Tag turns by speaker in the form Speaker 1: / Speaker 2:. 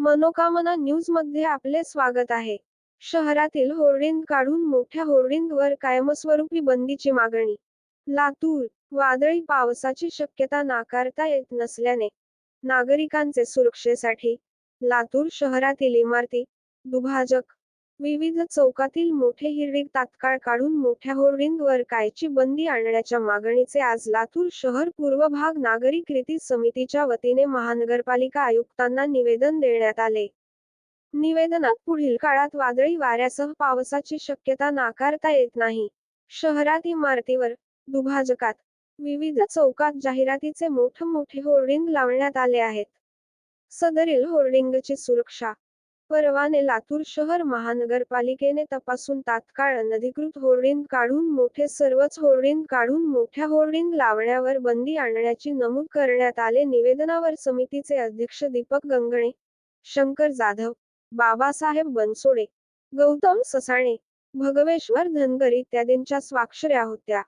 Speaker 1: मनोकामना न्यूजमध्ये आपले स्वागत आहे. शहरातील होर्डिंग काढून मोठ्या होर्डिंगवर कायमस्वरूपी बंदीची मागणी. लातूर वादळी पावसाची शक्यता नाकारता येत नसल्याने नागरिकांचे सुरक्षेसाठी लातूर शहरातील इमारती दुभाजक विविध चौकातील मोठे हिरडीग तात्काळ काढून मोठ्या होर्डिंगवर कायची बंदी आणण्याच्या मागणीचे आज लातूर शहर पूर्व भाग नागरिक कृती समितीच्या वतीने महानगरपालिका आयुक्तांना निवेदन देण्यात आले. निवेदनात पुढील काळात वादळी वाऱ्यासह पावसाची शक्यता नाकारता येत नाही. शहरात इमारतीवर दुभाजकात विविध चौकात जाहिरातीचे मोठमोठे होर्डिंग लावण्यात आले आहेत. सदरील होर्डिंगची सुरक्षा परवाने लातूर शहर महानगरपालिकेने तपासून तात्काळ अनधिकृत होर्डिंग काढून मोठे सर्वच होर्डिंग काढून मोठ्या होर्डिंग लावण्यावर बंदी आणण्याची नमूद करण्यात आले. निवेदनावर समितीचे अध्यक्ष दीपक गंगणे शंकर जाधव बाबासाहेब बनसोडे गौतम ससाणे भगवेश्वर धनगर इत्यादींच्या स्वाक्षऱ्या होत्या.